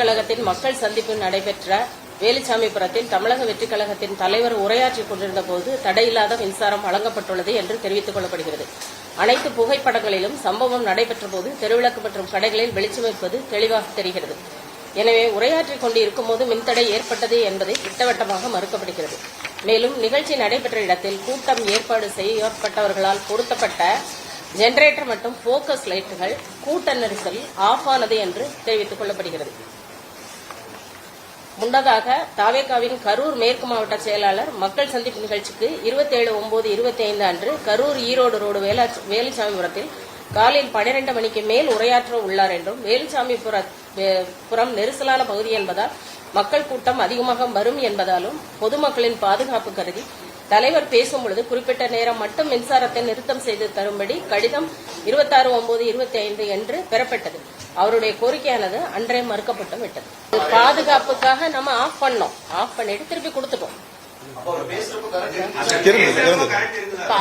கழகத்தின் மக்கள் சந்திப்பு நடைபெற்ற வேலுச்சாமிபுரத்தில் தமிழக வெற்றிக் கழகத்தின் தலைவர் உரையாற்றிக் கொண்டிருந்த போது தடையில்லாத மின்சாரம் வழங்கப்பட்டுள்ளது என்று தெரிவித்துக் கொள்ளப்படுகிறது. அனைத்து புகைப்படங்களிலும் சம்பவம் நடைபெற்ற போது தெருவிளக்கு மற்றும் கடைகளில் வெளிச்சமிப்பது தெளிவாக தெரிகிறது. எனவே உரையாற்றிக் கொண்டு இருக்கும்போது மின்தடை ஏற்பட்டது என்பதை திட்டவட்டமாக மறுக்கப்படுகிறது. மேலும் நிகழ்ச்சி நடைபெற்ற இடத்தில் கூட்டம் ஏற்பாடு செய்யப்பட்டவர்களால் பொருத்தப்பட்ட ஜெனரேட்டர் மற்றும் போக்கஸ் லைட்டுகள் கூட்ட நெரிசல் ஆஃப் ஆனது என்று தெரிவித்துக் கொள்ளப்படுகிறது. முன்னதாக தாவேகாவின் கரூர் மேற்கு மாவட்ட செயலாளர் மக்கள் சந்திப்பு நிகழ்ச்சிக்கு இருபத்தேழு ஒன்பது இருபத்தி ஐந்து அன்று கரூர் ஈரோடு ரோடு வேலா வேலுசாமிபுரத்தில் காலையில் பனிரெண்டு மணிக்கு மேல் உரையாற்ற உள்ளார் என்றும் வேலுசாமிபுர புறம் நெரிசலான பகுதி என்பதால் மக்கள் கூட்டம் அதிகமாக வரும் என்பதாலும் பொதுமக்களின் பாதுகாப்பு கருதி தலைவர் பேசும் பொழுது குறிப்பிட்ட நேரம் மட்டும் மின்சாரத்தை நிறுத்தம் செய்து தரும்படி கடிதம் இருபத்தாறு ஒன்பது இருபத்தி ஐந்து என்று பெறப்பட்டது. அவருடைய கோரிக்கையானது அன்றே மறுக்கப்பட்டு விட்டது. பாதுகாப்புக்காக நம்ம ஆஃப் பண்ணோம். ஆஃப் பண்ணிட்டு திருப்பி கொடுத்துட்டோம்.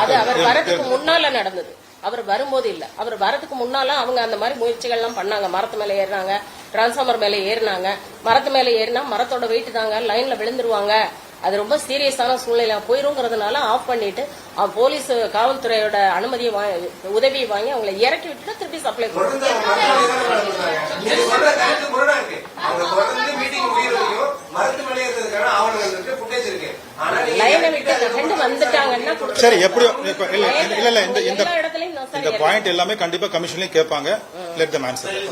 அது அவர் வரதுக்கு முன்னால நடந்தது. அவர் வரும்போது இல்ல. அவர் வரதுக்கு முன்னால அவங்க அந்த மாதிரி முயற்சிகள் எல்லாம் பண்ணாங்க. மரத்து மேல ஏறினாங்க டிரான்ஸ்ஃபார்மர் மேல ஏறினாங்க. மரத்து மேல ஏறினா மரத்தோட வெயிட் தாங்க லைன்ல விழுந்துருவாங்க. அது ரொம்ப சீரியஸான சூழ்நிலை. போயிருங்கிறதுனால ஆஃப் பண்ணிட்டு போலீஸ் காவல்துறையோட அனுமதியை வாங்கி உதவியை வாங்கி அவங்களை இறக்கி விட்டுட்டு திருப்பி சப்ளை பண்ணுவாங்க வந்துட்டாங்கன்னா. சரி எப்படியோ இல்ல இல்ல இல்ல இந்த இந்த பாயிண்ட் எல்லாமே கண்டிப்பா கமிஷன்லயும் கேட்பாங்க லெட் தம் ஆன்சர்